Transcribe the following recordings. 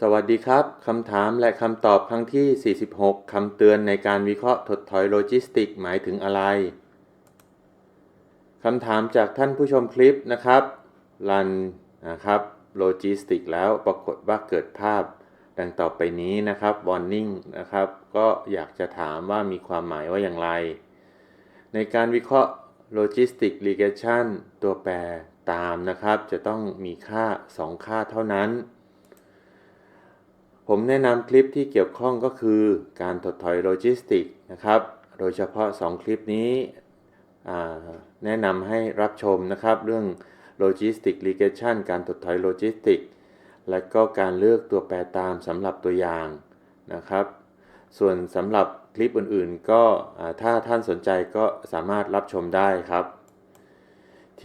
สวัสดีครับ คำถามและคำตอบครั้งที่ 46 คำเตือนในการวิเคราะห์ถดถอยโลจิสติก หมายถึงอะไร คำถามจากท่านผู้ชมคลิปนะครับ รันนะครับโลจิสติกแล้วปรากฏว่าเกิดภาพ ดังต่อไปนี้นะครับ warning นะครับ ก็อยากจะถามว่ามีความหมายว่าอย่างไร ในการวิเคราะห์ logistic regression ตัวแปรตามนะครับ จะต้องมีค่า 2 ค่าเท่านั้น ผมแนะนำคลิปที่เกี่ยวข้องก็คือการถดถอยโลจิสติกนะครับ โดยเฉพาะ 2 คลิปนี้แนะนำให้รับชมนะครับ เรื่อง Logistic Regression การถดถอยโลจิสติก และก็การเลือกตัวแปรตามสำหรับตัวอย่างนะครับ ส่วนสำหรับคลิปอื่นๆ ก็ถ้าท่านสนใจก็สามารถรับชมได้ครับ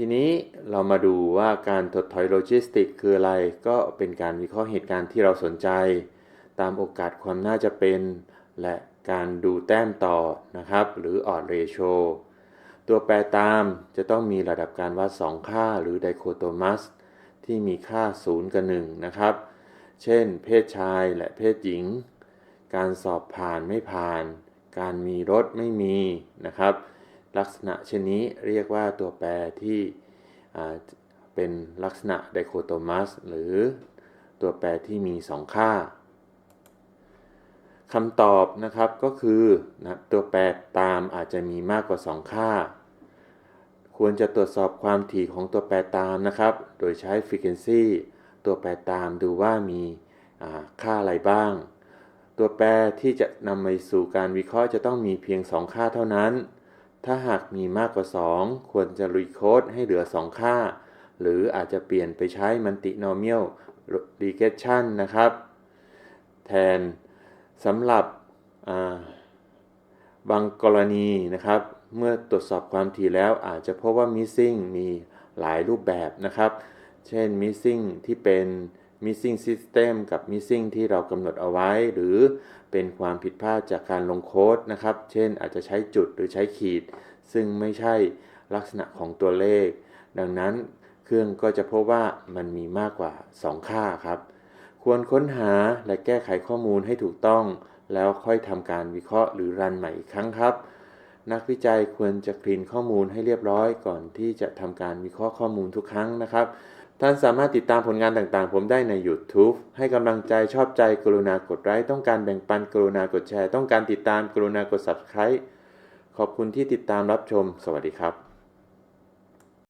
ทีนี้เรามาดูว่าการถดถอยโลจิสติกคืออะไร ก็เป็นการวิเคราะห์เหตุการณ์ที่เราสนใจ ตามโอกาสความน่าจะเป็น และการดูแต้มต่อนะครับ หรือ odd ratio ตัวแปรตามจะต้องมีระดับการวัด 2 ค่าหรือ dichotomous ที่มีค่า 0 กับ 1 นะครับ เช่น เพศชายและเพศหญิง การสอบผ่านไม่ผ่าน การมีรถไม่มีนะครับ ลักษณะเช่นนี้เรียกว่าตัวแปรที่เป็นลักษณะไดโคโตมัสหรือตัวแปรที่มี 2 ค่าคำตอบนะครับก็คือนะตัวแปรตามอาจจะมีมากกว่า 2 ค่า ควรจะตรวจสอบความถี่ของตัวแปรตามนะครับ โดยใช้ frequency ตัวแปรตามดูว่ามีค่าอะไรบ้าง ตัวแปรที่จะนำไปสู่การวิเคราะห์จะต้องมีเพียง 2 ค่าเท่านั้น ถ้าหากมีมากกว่า 2 ควรจะรีโคดให้เหลือ 2 ค่า หรืออาจจะเปลี่ยนไปใช้ multinomial regression นะครับ แทนสำหรับาบางกรณีนะครับ เมื่อตรวจสอบความถี่แล้วอาจจะพบว่า missing มีหลายรูปแบบนะครับ เช่น missing ที่เป็น missing system กับ missing ที่เรากำหนดเอาไว้ หรือเป็นความผิดพลาดจากการลงโค้ดนะครับ เช่นอาจจะใช้จุดหรือใช้ขีด ซึ่งไม่ใช่ลักษณะของตัวเลข ดังนั้นเครื่องก็จะพบว่ามันมีมากกว่า 2 ค่าครับ ควรค้นหาและแก้ไขข้อมูลให้ถูกต้อง แล้วค่อยทำการวิเคราะห์หรือรันใหม่อีกครั้งครับ นักวิจัยควรจะคลีนข้อมูลให้เรียบร้อยก่อนที่จะทำการวิเคราะห์ข้อมูลทุกครั้งนะครับ ท่านสามารถติดตามผลงานต่างๆ ผมได้ใน YouTube ให้กำลังใจชอบใจกรุณากดไลค์ต้องการแบ่งปันกรุณากดแชร์ ต้องการติดตามกรุณากด Subscribe ขอบคุณที่ติดตามรับชม สวัสดีครับ